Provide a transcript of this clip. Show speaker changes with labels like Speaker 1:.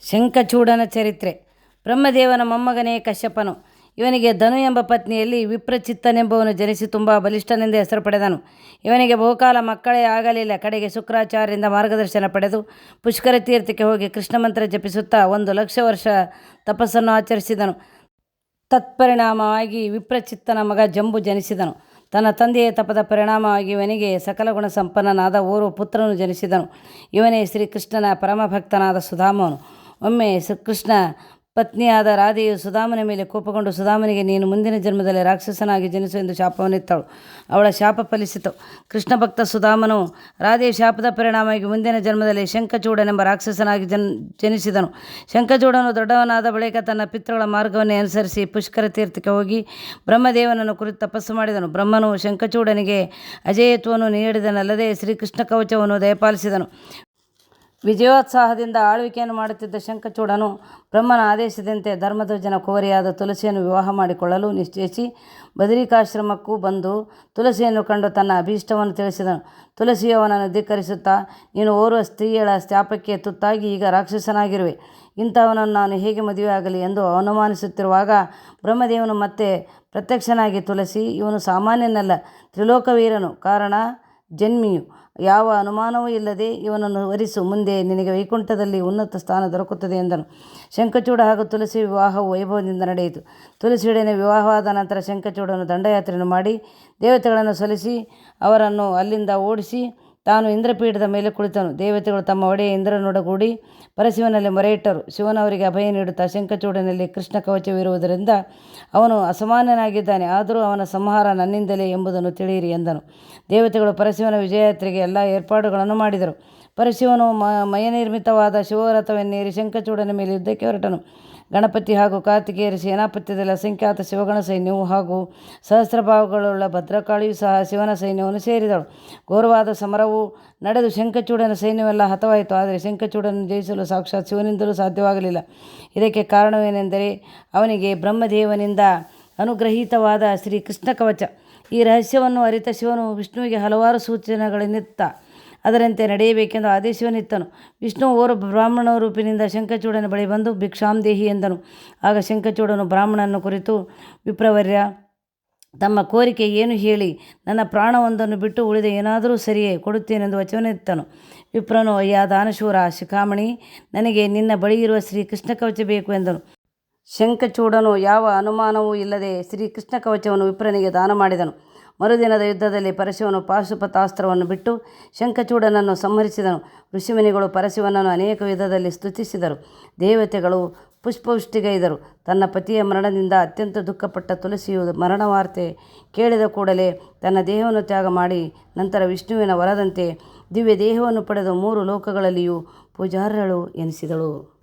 Speaker 1: ಶಂಖಚೂಡನ ಚರಿತ್ರೆ. ಬ್ರಹ್ಮದೇವನ ಮೊಮ್ಮಗನೇ ಕಶ್ಯಪನು. ಇವನಿಗೆ ಧನು ಎಂಬ ಪತ್ನಿಯಲ್ಲಿ ವಿಪ್ರಚಿತ್ತನೆಂಬವನು ಜನಿಸಿ ತುಂಬ ಬಲಿಷ್ಠನೆಂದು ಹೆಸರು ಪಡೆದನು. ಇವನಿಗೆ ಬಹುಕಾಲ ಮಕ್ಕಳೇ ಆಗಲಿಲ್ಲ. ಕಡೆಗೆ ಶುಕ್ರಾಚಾರ್ಯರಿಂದ ಮಾರ್ಗದರ್ಶನ ಪಡೆದು ಪುಷ್ಕರ ತೀರ್ಥಕ್ಕೆ ಹೋಗಿ ಕೃಷ್ಣ ಮಂತ್ರ ಜಪಿಸುತ್ತಾ ಒಂದು ಲಕ್ಷ ವರ್ಷ ತಪಸ್ಸನ್ನು ಆಚರಿಸಿದನು. ತತ್ಪರಿಣಾಮವಾಗಿ ವಿಪ್ರಚಿತ್ತನ ಮಗ ಜಂಬು ಜನಿಸಿದನು. ತನ್ನ ತಂದೆಯ ತಪದ ಪರಿಣಾಮವಾಗಿ ಇವನಿಗೆ ಸಕಲ ಗುಣ ಸಂಪನ್ನನಾದ ಓರ್ವ ಪುತ್ರನು ಜನಿಸಿದನು. ಇವನೇ ಶ್ರೀಕೃಷ್ಣನ ಪರಮಭಕ್ತನಾದ ಸುಧಾಮನು. ಒಮ್ಮೆ ಕೃಷ್ಣ ಪತ್ನಿಯಾದ ರಾಧೆಯು ಸುಧಾಮನ ಮೇಲೆ ಕೋಪಗೊಂಡು, ಸುಧಾಮನಿಗೆ ನೀನು ಮುಂದಿನ ಜನ್ಮದಲ್ಲಿ ರಾಕ್ಷಸನಾಗಿ ಜನಿಸು ಎಂದು ಶಾಪವನ್ನಿತ್ತಳು. ಅವಳ ಶಾಪ ಫಲಿಸಿತು. ಕೃಷ್ಣ ಭಕ್ತ ಸುಧಾಮನು ರಾಧೆಯ ಶಾಪದ ಪರಿಣಾಮವಾಗಿ ಮುಂದಿನ ಜನ್ಮದಲ್ಲಿ ಶಂಖಚೂಡನೆಂಬ ರಾಕ್ಷಸನಾಗಿ ಜನ್, ಜನಿಸಿದನು. ಶಂಖಚೂಡನು ದೊಡ್ಡವನಾದ ಬಳಿಕ ತನ್ನ ಪಿತೃಗಳ ಮಾರ್ಗವನ್ನೇ ಅನುಸರಿಸಿ ಪುಷ್ಕರ ತೀರ್ಥಕ್ಕೆ ಹೋಗಿ ಬ್ರಹ್ಮದೇವನನ್ನು ಕುರಿತು ತಪಸ್ಸು ಮಾಡಿದನು. ಬ್ರಹ್ಮನು ಶಂಖಚೂಡನಿಗೆ ಅಜೇಯತ್ವವನ್ನು ನೀಡಿದನಲ್ಲದೆ ಶ್ರೀಕೃಷ್ಣ ಕವಚವನ್ನು ದಯಪಾಲಿಸಿದನು. ವಿಜಯೋತ್ಸಾಹದಿಂದ ಆಳ್ವಿಕೆಯನ್ನು ಮಾಡುತ್ತಿದ್ದ ಶಂಖಚೂಡನು ಬ್ರಹ್ಮನ ಆದೇಶದಂತೆ ಧರ್ಮಧ್ವಜನ ಕೋರಿಯಾದ ತುಳಸಿಯನ್ನು ವಿವಾಹ ಮಾಡಿಕೊಳ್ಳಲು ನಿಶ್ಚಯಿಸಿ ಬದರಿಕಾಶ್ರಮಕ್ಕೂ ಬಂದು ತುಳಸಿಯನ್ನು ಕಂಡು ತನ್ನ ಅಭೀಷ್ಟವನ್ನು ತಿಳಿಸಿದನು. ತುಳಸಿಯು ಅವನನ್ನು ಧಿಕ್ಕರಿಸುತ್ತಾ, ನೀನು ಓರ್ವ ಸ್ತ್ರೀಯಳ ಶಾಪಕ್ಕೆ ತುತ್ತಾಗಿ ಈಗ ರಾಕ್ಷಸನಾಗಿರುವೆ. ಇಂಥವನನ್ನು ನಾನು ಹೇಗೆ ಮದುವೆಯಾಗಲಿ ಎಂದು ಅನುಮಾನಿಸುತ್ತಿರುವಾಗ ಬ್ರಹ್ಮದೇವನು ಮತ್ತೆ ಪ್ರತ್ಯಕ್ಷನಾಗಿ ತುಳಸಿ ಇವನು ಸಾಮಾನ್ಯನಲ್ಲ, ತ್ರಿಲೋಕವೀರನು. ಕಾರಣ ಜನ್ಮಿಯು. ಯಾವ ಅನುಮಾನವೂ ಇಲ್ಲದೆ ಇವನನ್ನು ವರಿಸು. ಮುಂದೆ ನಿನಗೆ ವೈಕುಂಠದಲ್ಲಿ ಉನ್ನತ ಸ್ಥಾನ ದೊರಕುತ್ತದೆ ಎಂದನು. ಶಂಕಚೂಡ ಹಾಗೂ ತುಳಸಿ ವಿವಾಹವು ವೈಭವದಿಂದ ನಡೆಯಿತು. ತುಳಸಿಯೊಡನೆ ವಿವಾಹವಾದ ನಂತರ ಶಂಖಚೂಡನು ದಂಡಯಾತ್ರೆಯನ್ನು ಮಾಡಿ ದೇವತೆಗಳನ್ನು ಸಲ್ಲಿಸಿ ಅವರನ್ನು ಅಲ್ಲಿಂದ ಓಡಿಸಿ ತಾನು ಇಂದ್ರಪೀಠದ ಮೇಲೆ ಕುಳಿತನು. ದೇವತೆಗಳು ತಮ್ಮ ಒಡೆಯ ಇಂದ್ರನೊಡಗೂಡಿ ಪರಶಿವನಲ್ಲಿ ಮೊರೆಯಿಟ್ಟರು. ಶಿವನವರಿಗೆ ಅಭಯ ನೀಡುತ್ತಾ ಶಂಖಚೂಡನಲ್ಲಿ ಕೃಷ್ಣ ಕವಚವಿರುವುದರಿಂದ ಅವನು ಅಸಮಾನ್ಯನಾಗಿದ್ದಾನೆ ಆದರೂ ಅವನ ಸಂಹಾರ ನನ್ನಿಂದಲೇ ಎಂಬುದನ್ನು ತಿಳಿಯಿರಿ ಎಂದನು. ದೇವತೆಗಳು ಪರಶಿವನ ವಿಜಯಯಾತ್ರೆಗೆ ಎಲ್ಲ ಏರ್ಪಾಡುಗಳನ್ನು ಮಾಡಿದರು. ಪರಶಿವನು ಮ ಮಯನಿರ್ಮಿತವಾದ ಶಿವರಥವನ್ನೇರಿ ಶಂಖಚೂಡನ ಮೇಲೆ ಯುದ್ಧಕ್ಕೆ ಹೊರಟನು. ಗಣಪತಿ ಹಾಗೂ ಕಾರ್ತಿಕೇಯರ ಸೇನಾಪತ್ಯದಲ್ಲಿ ಅಸಂಖ್ಯಾತ ಶಿವಗಣ ಸೈನ್ಯವು ಹಾಗೂ ಸಹಸ್ರಭಾವಗಳುಳ್ಳ ಭದ್ರಕಾಳಿಯು ಸಹ ಶಿವನ ಸೈನ್ಯವನ್ನು ಸೇರಿದಳು. ಘೋರವಾದ ಸಮರವು ನಡೆದು ಶಂಖಚೂಡನ ಸೈನ್ಯವೆಲ್ಲ ಹತವಾಯಿತು. ಆದರೆ ಶಂಖಚೂಡನ್ನು ಜಯಿಸಲು ಸಾಕ್ಷಾತ್ ಶಿವನಿಂದಲೂ ಸಾಧ್ಯವಾಗಲಿಲ್ಲ. ಇದಕ್ಕೆ ಕಾರಣವೇನೆಂದರೆ ಅವನಿಗೆ ಬ್ರಹ್ಮದೇವನಿಂದ ಅನುಗ್ರಹೀತವಾದ ಶ್ರೀ ಕೃಷ್ಣ ಕವಚ. ಈ ರಹಸ್ಯವನ್ನು ಅರಿತ ಶಿವನು ವಿಷ್ಣುವಿಗೆ ಹಲವಾರು ಸೂಚನೆಗಳನ್ನಿತ್ತ ಅದರಂತೆ ನಡೆಯಬೇಕೆಂದು ಆದೇಶವನ್ನಿತ್ತನು. ವಿಷ್ಣು ಓರ್ವ ಬ್ರಾಹ್ಮಣ ರೂಪಿನಿಂದ ಶಂಕಚೂಡನ ಬಳಿ ಬಂದು ಭಿಕ್ಷಾಂದೇಹಿ ಎಂದನು. ಆಗ ಶಂಕಚೂಡನು ಬ್ರಾಹ್ಮಣನ ಕುರಿತು, ವಿಪ್ರವರ್ಯ, ತಮ್ಮ ಕೋರಿಕೆ ಏನು ಹೇಳಿ, ನನ್ನ ಪ್ರಾಣವೊಂದನ್ನು ಬಿಟ್ಟು ಉಳಿದ ಏನಾದರೂ ಸರಿಯೇ ಕೊಡುತ್ತೇನೆಂದು ವಚನವಿತ್ತನು ವಿಪ್ರನು, ಅಯ್ಯ, ದಾನಶೂರ, ಶಿಖಾಮಣಿ, ನನಗೆ ನಿನ್ನ ಬಳಿ ಇರುವ ಶ್ರೀ ಕೃಷ್ಣ ಕವಚ ಬೇಕು ಎಂದನು. ಶಂಖಚೂಡನು ಯಾವ ಅನುಮಾನವೂ ಇಲ್ಲದೆ ಶ್ರೀ ಕೃಷ್ಣ ಕವಚವನ್ನು ವಿಪ್ರನಿಗೆ ದಾನ ಮಾಡಿದನು. ಮರುದಿನದ ಯುದ್ಧದಲ್ಲಿ ಪರಶಿವನು ಪಾಶುಪತಾಸ್ತ್ರವನ್ನು ಬಿಟ್ಟು ಶಂಖಚೂಡನನ್ನು ಸಂಹರಿಸಿದನು. ಋಷಿಮುನಿಗಳು ಪರಶಿವನನ್ನು ಅನೇಕ ವಿಧದಲ್ಲಿ ಸ್ತುತಿಸಿದರು. ದೇವತೆಗಳು ಪುಷ್ಪವೃಷ್ಟಿಗೈದರು ತನ್ನ ಪತಿಯ ಮರಣದಿಂದ ಅತ್ಯಂತ ದುಃಖಪಟ್ಟ ತುಳಸಿಯು ಮರಣ ವಾರ್ತೆ ಕೇಳಿದ ಕೂಡಲೇ ತನ್ನ ದೇಹವನ್ನು ತ್ಯಾಗ ಮಾಡಿ ನಂತರ ವಿಷ್ಣುವಿನ ವರದಂತೆ ದಿವ್ಯ ದೇಹವನ್ನು ಪಡೆದು ಮೂರು ಲೋಕಗಳಲ್ಲಿಯೂ ಪೂಜಾರ್ಹಳು ಎನಿಸಿದಳು.